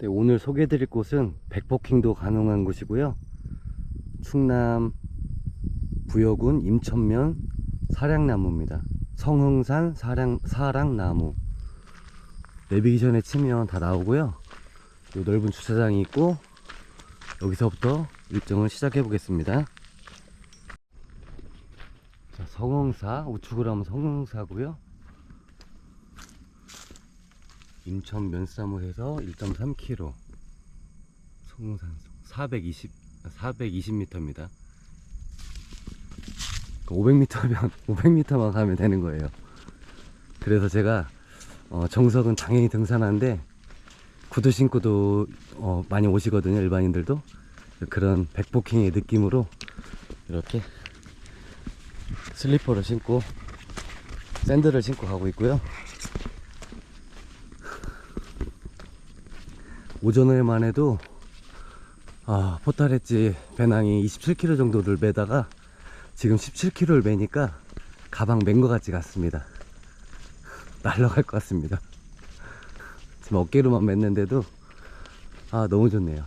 네, 오늘 소개해드릴 곳은 백포킹도 가능한 곳이고요. 충남 부여군 임천면 사량나무입니다. 성흥산 사량, 사랑나무. 내비게이션에 치면 다 나오고요. 요 넓은 주차장이 있고 여기서부터 일정을 시작해 보겠습니다. 자, 성흥사 우측으로 하면 성흥사고요. 인천 면사무에서 1.3km 성산 420 420m입니다. 500m면 500m만 가면 되는 거예요. 그래서 제가 어, 정석은 당연히 등산하는데 구두 신고도 어, 많이 오시거든요 일반인들도 그런 백포킹의 느낌으로 이렇게 슬리퍼를 신고 샌들을 신고 가고 있고요. 오전에만 해도 아 포타레지. 배낭이 27kg 정도를 매다가 지금 17kg를 매니까 가방 맨 것 같지가 않습니다. 날라갈 것 같습니다. 지금 어깨로만 맸는데도 아 너무 좋네요.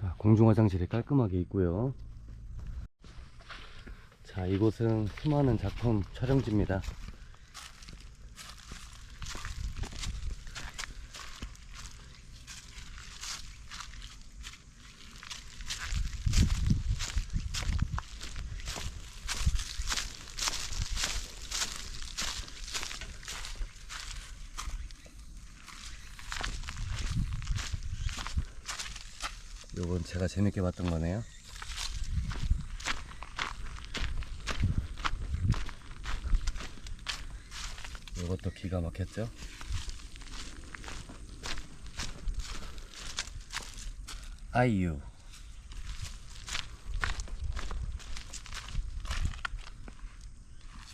자, 공중 화장실이 깔끔하게 있고요. 자 이곳은 수많은 작품 촬영지입니다 요건 제가 재밌게 봤던 거네요. 요것도 기가 막혔죠? 아이유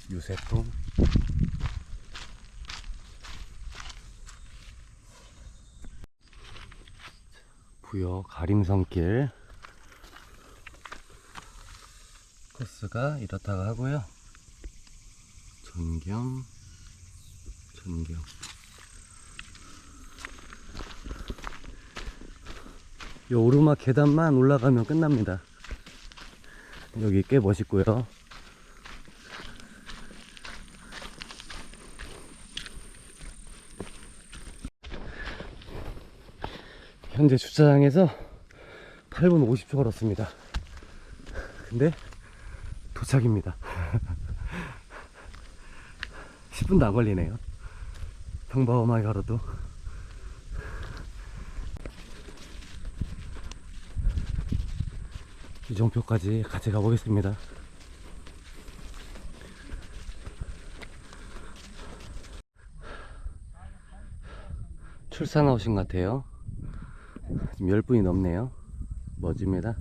유세품 부여 가림성길. 코스가 이렇다고 하고요. 전경 전경. 요 오르막 계단만 올라가면 끝납니다. 여기 꽤 멋있고요 현재 주차장에서 8분 50초 걸었습니다. 근데 도착입니다. 10분도 안 걸리네요. 평범하게 걸어도. 이정표까지 같이 가보겠습니다. 출산 나오신 것 같아요. 지금 10분이 넘네요. 멋집니다.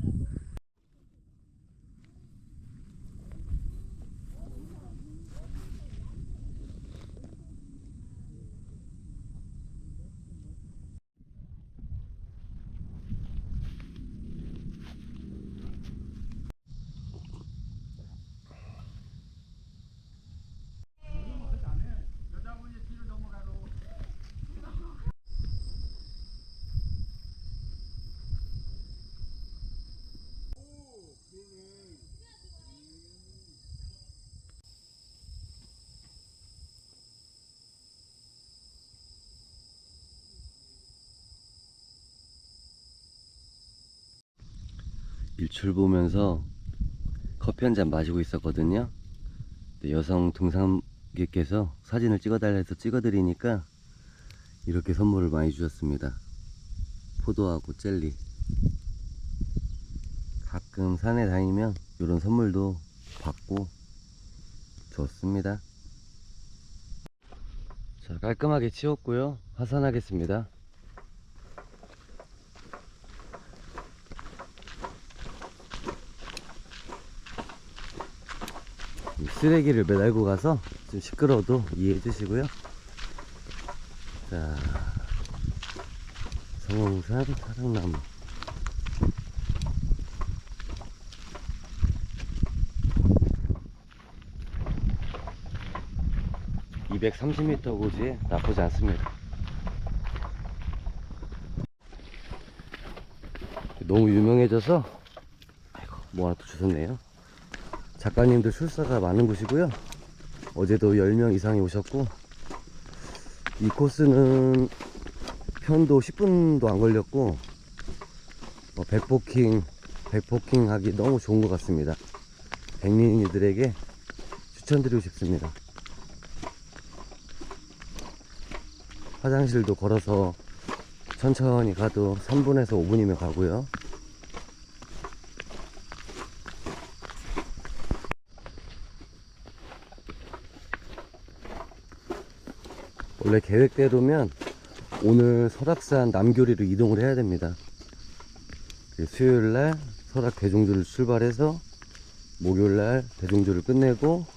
일출 보면서 커피 한 잔 마시고 있었거든요. 여성 등산객께서 사진을 찍어달라 해서 찍어드리니까 이렇게 선물을 많이 주셨습니다. 포도하고 젤리. 가끔 산에 다니면 이런 선물도 받고 좋습니다. 자, 깔끔하게 치웠고요. 하산하겠습니다. 쓰레기를 매달고 가서 좀 시끄러워도 이해해 주시고요. 자, 성홍산 사랑나무. 230m 고지 나쁘지 않습니다. 너무 유명해져서 아이고 뭐 하나 또 주셨네요. 작가님들 출사가 많은 곳이고요. 어제도 10명 이상이 오셨고 이 코스는 편도 10분도 안 걸렸고 어, 백포킹 백포킹 하기 너무 좋은 것 같습니다. 백민이들에게 추천드리고 싶습니다. 화장실도 걸어서 천천히 가도 3분에서 5분이면 가고요. 원래 계획대로면 오늘 설악산 남교리로 이동을 해야 됩니다. 그 수요일날 설악 대종주를 출발해서 목요일날 대종주를 끝내고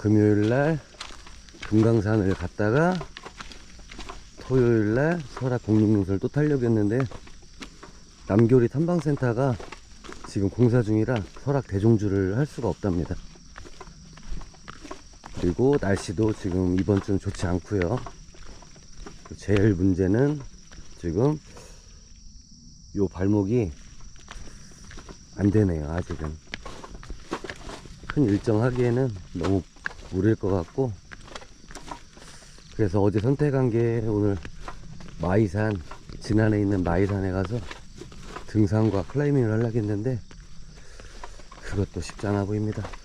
금요일날 금강산을 갔다가 토요일날 설악 공룡용선을 또 타려고 했는데 남교리 탐방센터가 지금 공사 중이라 설악 대종주를 할 수가 없답니다. 그리고 날씨도 지금 이번 주는 좋지 않고요. 제일 문제는 지금 요 발목이 안 되네요. 아직은 큰 일정 하기에는 너무 무리일 것 같고 그래서 어제 선택한 게 오늘 마이산 진안에 있는 마이산에 가서 등산과 클라이밍을 하려고 했는데 그것도 쉽지 않아 보입니다.